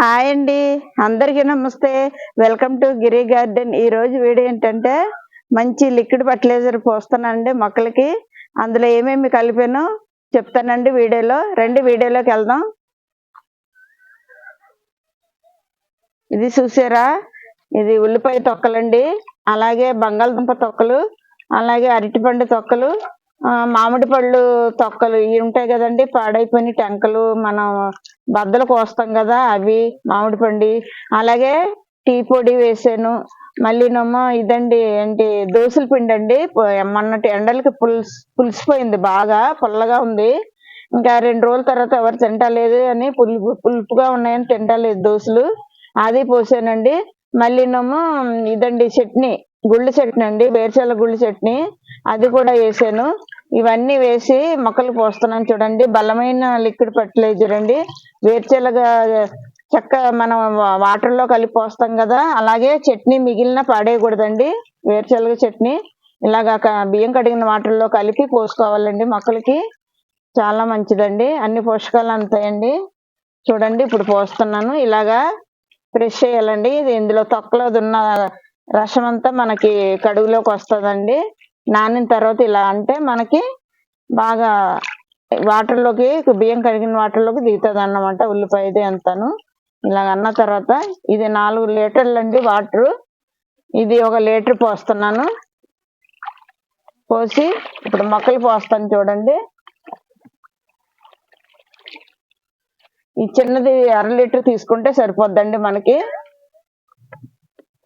Hi అండి. అందరికీ నమస్తే. Welcome to Giri garden. ఈ రోజు వీడియో ఏంటంటే మంచి లిక్విడ్ ఫర్టిలైజర్ పోస్తానండి మొక్కలకి. అందులో ఏమేమి కలిపానో చెప్తానండి వీడియోలో. రెండు వీడియోలోకి వెళ్దాం. ఇది చూసారా? ఇది ఉల్లిపాయ తొక్కలండి. అలాగే బంగాళదుంప తొక్కలు అలాగే అరటిపండు తొక్కలు మామిడి పళ్ళు తొక్కలు. ఇవి ఉంటాయి కదండి పాడైపోయిన టెంకలు మనం బద్దలు కోస్తాం కదా అవి మామిడి పండి. అలాగే టీ పొడి వేసాను. మళ్ళీనేమో ఇదండి ఏంటి దోసల పిండి అండి. మొన్నటి ఎండలకి పులుసు పులిసిపోయింది బాగా పుల్లగా ఉంది. ఇంకా రెండు రోజుల తర్వాత ఎవరు తింటలేదు అని పులుపు పులుపుగా ఉన్నాయని తింటలేదు దోశలు అది పోసానండి. మళ్ళీనేమో ఇదండి చట్నీ గుళ్ళు చట్నీ అండి వేరుశెనగ గుళ్ళు చట్నీ. అది కూడా వేసాను. ఇవన్నీ వేసి మొక్కలు పోస్తున్నాం చూడండి. బలమైన లిక్విడ్ ఫర్టిలైజర్ అండి వేరుశెనగ చక్క మనం వాటర్లో కలిపి పోస్తాం కదా. అలాగే చట్నీ మిగిలిన పాడేయకూడదండి. వేరుశెనగ చట్నీ. ఇలాగా బియ్యం కడిగిన వాటర్లో కలిపి పోసుకోవాలండి మొక్కలకి. చాలా మంచిదండి. అన్ని పోషకాలు అంతాయండి. చూడండి ఇప్పుడు పోస్తున్నాను. ఇలాగా ఫ్రెష్ చేయాలండి. ఇది ఇందులో తొక్కలో ఉన్న రసం అంతా మనకి కడుగులోకి వస్తుందండి. నానిన తర్వాత ఇలా అంటే మనకి బాగా వాటర్లోకి బియ్యం కడిగిన వాటర్లోకి దిగుతుంది అన్నమాట ఉల్లిపాయది అంతాను. ఇలా అన్న తర్వాత ఇది నాలుగు లీటర్లు అండి వాటర్. ఇది ఒక లీటర్ పోస్తున్నాను. పోసి ఇప్పుడు మొక్కలు పోస్తాను చూడండి. ఈ చిన్నది అర లీటర్ తీసుకుంటే సరిపోద్దండి మనకి.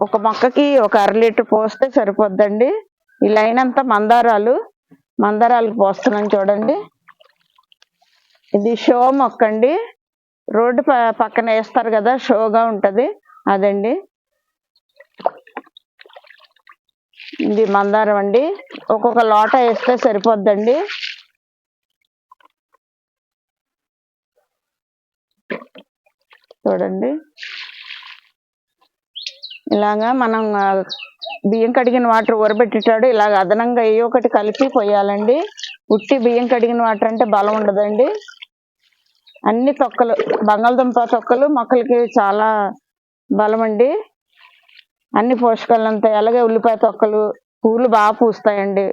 ఒక మొక్కకి ఒక అర లీటర్ పోస్తే సరిపోద్దండి. ఈ లైన్ అంతా మందారాలు. మందారాలకు పోస్తున్నాను చూడండి. ఇది షో మొక్క అండి రోడ్డు ప- పక్కన వేస్తారు కదా షోగా ఉంటుంది. అదండి. ఇది మందారం అండి. ఒక్కొక్క లోట వేస్తే సరిపోద్దండి. చూడండి. ఇలాగా మనం బియ్యం కడిగిన వాటర్ ఊరబెట్టేటాడు ఇలాగ అదనంగా ఏ ఒకటి కలిపి పోయాలండి. ఉట్టి బియ్యం కడిగిన వాటర్ అంటే బలం ఉండదండి. అన్ని తొక్కలు బంగాళదుంప తొక్కలు మొక్కలకి చాలా బలం అండి అన్ని పోషకాలు అంతాయి అలాగే ఉల్లిపాయ తొక్కలు పూలు బాగా పూస్తాయండి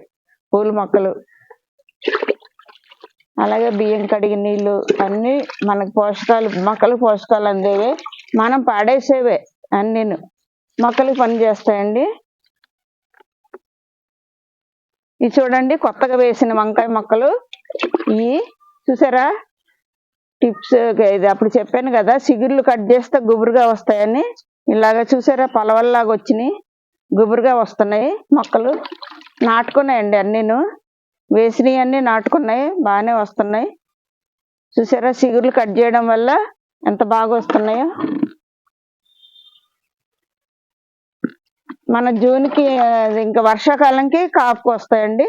పూల మొక్కలు. అలాగే బియ్యం కడిగిన నీళ్ళు అన్నీ మనకు పోషకాలు మొక్కలు పోషకాలు అందేవే. మనం పాడేసేవే అన్నీను. మొక్కలు పని చేస్తాయండి. ఇది చూడండి కొత్తగా వేసిన వంకాయ మొక్కలు. ఇవి చూసారా? టిప్స్ ఇది అప్పుడు చెప్పాను కదా సిగుర్లు కట్ చేస్తే గుబురుగా వస్తాయని. ఇలాగా చూసారా పలవల్లాగా వచ్చినాయి. గుబురుగా వస్తున్నాయి మొక్కలు. నాటుకున్నాయండి అన్నీను. వేసినవి అన్నీ నాటుకున్నాయి బాగానే వస్తున్నాయి. చూసారా సిగుర్లు కట్ చేయడం వల్ల ఎంత బాగా వస్తున్నాయో. మన జూన్కి ఇంకా వర్షాకాలంకి కాపుకు వస్తాయండి.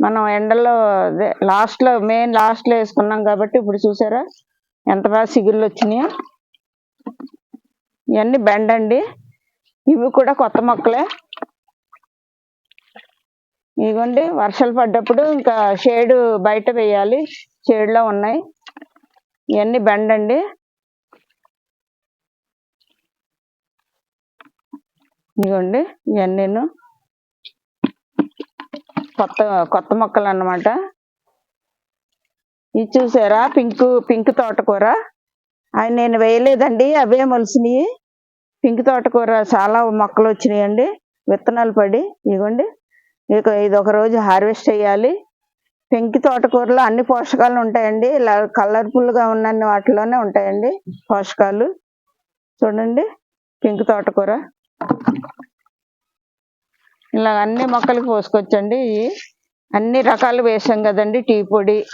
మనం ఎండల్లో అదే లాస్ట్లో మెయిన్ లాస్ట్లో వేసుకున్నాం కాబట్టి ఇప్పుడు చూసారా? ఎంత బాగా సిగుళ్ళు వచ్చినాయో. ఇవన్నీ బెండ్ అండి. ఇవి కూడా కొత్త మొక్కలే. ఇదిగోండి వర్షాలు పడ్డప్పుడు ఇంకా షేడ్ బయట వేయాలి. షేడ్లో ఉన్నాయి. ఇవన్నీ బెండ్ అండి. ఇదిగోండి ఇవన్నీ కొత్త కొత్త మొక్కలు అన్నమాట ఇది చూసారా? పింక్ పింక్ తోటకూర. అవి నేను వేయలేదండి అవే మొలిసినాయి. పింక్ తోటకూర చాలా మొక్కలు వచ్చినాయండి విత్తనాలు పడి. ఇదిగోండి ఇక ఇది ఒక రోజు హార్వెస్ట్ చేయాలి. పెంకి తోటకూరలో అన్ని పోషకాలు ఉంటాయండి ఇలా కలర్ఫుల్గా ఉన్న వాటిలోనే ఉంటాయండి పోషకాలు. చూడండి పింక్ తోటకూర. ఇలా అన్ని మొక్కలకు పోసుకోవచ్చండి అన్ని రకాలు వేసాం కదండి టీ పొడి.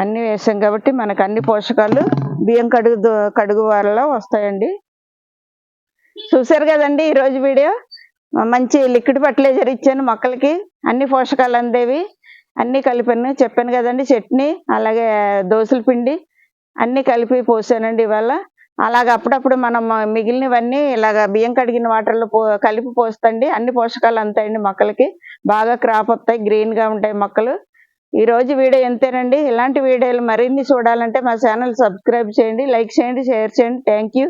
అన్ని వేసాం కాబట్టి మనకు అన్ని పోషకాలు బియ్యం కడుగు దో- కడుగు వల్ల వస్తాయండి. చూసారు కదండి ఈరోజు వీడియో? మంచి లిక్విడ్ ఫర్టిలైజర్ ఇచ్చాను మొక్కలకి. అన్ని పోషకాలు అందేవి. అన్నీ కలిపాను చెప్పాను కదండి చట్నీ అలాగే దోశల పిండి అన్నీ కలిపి పోసానండి ఇవాళ. అలాగ అప్పుడప్పుడు మనం మిగిలినవన్నీ ఇలాగ బియ్యం కడిగిన వాటర్లో పో కలిపి పోస్తండి. అన్ని పోషకాలు అంతాయండి మొక్కలకి. బాగా క్రాప్ వస్తాయి గ్రీన్గా ఉంటాయి మొక్కలు. ఈరోజు వీడియో ఎంతేనండి? ఇలాంటి వీడియోలు మరిన్ని చూడాలంటే మా ఛానల్ సబ్స్క్రైబ్ చేయండి లైక్ చేయండి షేర్ చేయండి. Thank you.